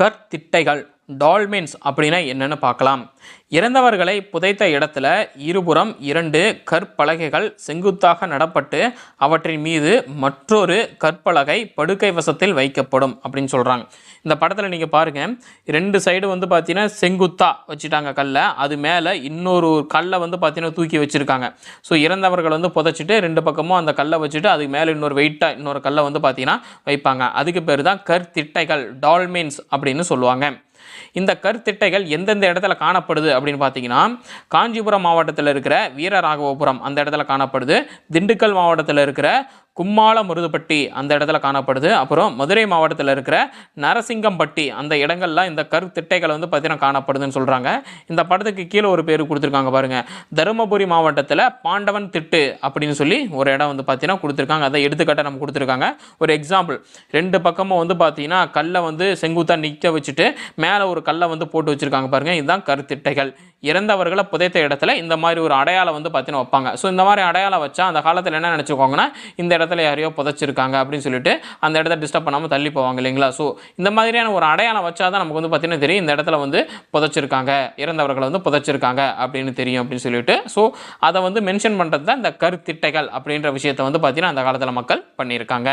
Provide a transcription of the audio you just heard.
கற்திட்டைகள். Dolmens அப்படின்னா என்னென்னு பார்க்கலாம். இறந்தவர்களை புதைத்த இடத்துல இருபுறம் இரண்டு கற்பலகைகள் செங்குத்தாக நடப்பட்டு அவற்றின் மீது மற்றொரு கற்பலகை படுக்கை வசத்தில் வைக்கப்படும் அப்படின்னு சொல்கிறாங்க இந்த படத்தில் நீங்கள் பாருங்கள் ரெண்டு சைடு வந்து பார்த்தீங்கன்னா செங்குத்தா வச்சுட்டாங்க கல்லை. அது மேலே இன்னொரு கல்லை வந்து பார்த்தீங்கன்னா தூக்கி வச்சுருக்காங்க. ஸோ இறந்தவர்கள் வந்து புதைச்சிட்டு ரெண்டு பக்கமும் அந்த கல்லை வச்சுட்டு அதுக்கு மேலே இன்னொரு வெயிட்டாக இன்னொரு கல்லை வந்து பார்த்தீங்கன்னா வைப்பாங்க. அதுக்கு பேர் தான் கற்திட்டைகள் டால்மென்ஸ் அப்படின்னு சொல்லுவாங்க. இந்த கருத்திட்டைகள் எந்தெந்த இடத்துல காணப்படுது அப்படின்னு பார்த்தீங்கன்னா காஞ்சிபுரம் மாவட்டத்தில் இருக்கிற வீரராகவபுரம் அந்த இடத்துல காணப்படுது. திண்டுக்கல் மாவட்டத்தில் இருக்கிற கும்மாள மருதுப்பட்டி அந்த இடத்துல காணப்படுது. அப்புறம் மதுரை மாவட்டத்தில் இருக்கிற நரசிங்கம்பட்டி அந்த இடங்கள்லாம் இந்த கருத்திட்டைகள் வந்து பார்த்தீங்கன்னா காணப்படுதுன்னு சொல்கிறாங்க இந்த படத்துக்கு கீழே ஒரு பேர் கொடுத்துருக்காங்க பாருங்கள் தருமபுரி மாவட்டத்தில் பாண்டவன் திட்டு அப்படின்னு சொல்லி ஒரு இடம் வந்து பார்த்தீங்கன்னா கொடுத்துருக்காங்க. அதை எடுத்துக்காட்ட நம்ம கொடுத்துருக்காங்க. ஒரு எக்ஸாம்பிள் ரெண்டு பக்கமும் வந்து பார்த்தீங்கன்னா கல்லை வந்து செங்குத்தாக நிற்க வச்சுட்டு மேலே ஒரு கல்லை வந்து போட்டு வச்சுருக்காங்க பாருங்கள் இதுதான் கருத்திட்டைகள் இறந்தவர்களை புதைத்த இடத்துல இந்த மாதிரி ஒரு அடையாளம் வந்து பார்த்தீங்கன்னா வைப்பாங்க. ஸோ இந்த மாதிரி அடையாளம் வச்சா அந்த காலத்தில் என்ன நினச்சிக்கோங்கன்னா இந்த இடத்துல யாரையோ புதைச்சிருக்காங்க அப்படின்னு சொல்லிட்டு அந்த இடத்த டிஸ்டர்ப் பண்ணாமல் தள்ளி போவாங்க இல்லைங்களா? ஸோ இந்த மாதிரியான ஒரு அடையாளம் வச்சா தான் நமக்கு வந்து பார்த்தீங்கன்னா தெரியும் இந்த இடத்துல வந்து புதைச்சிருக்காங்க இறந்தவர்களை வந்து புதைச்சிருக்காங்க அப்படின்னு தெரியும் அப்படின்னு சொல்லிட்டு. ஸோ அதை வந்து மென்ஷன் பண்ணுறது தான் இந்த கருத்திட்டைகள் அப்படின்ற விஷயத்தை வந்து பார்த்தீங்கன்னா அந்த காலத்தில் மக்கள் பண்ணியிருக்காங்க.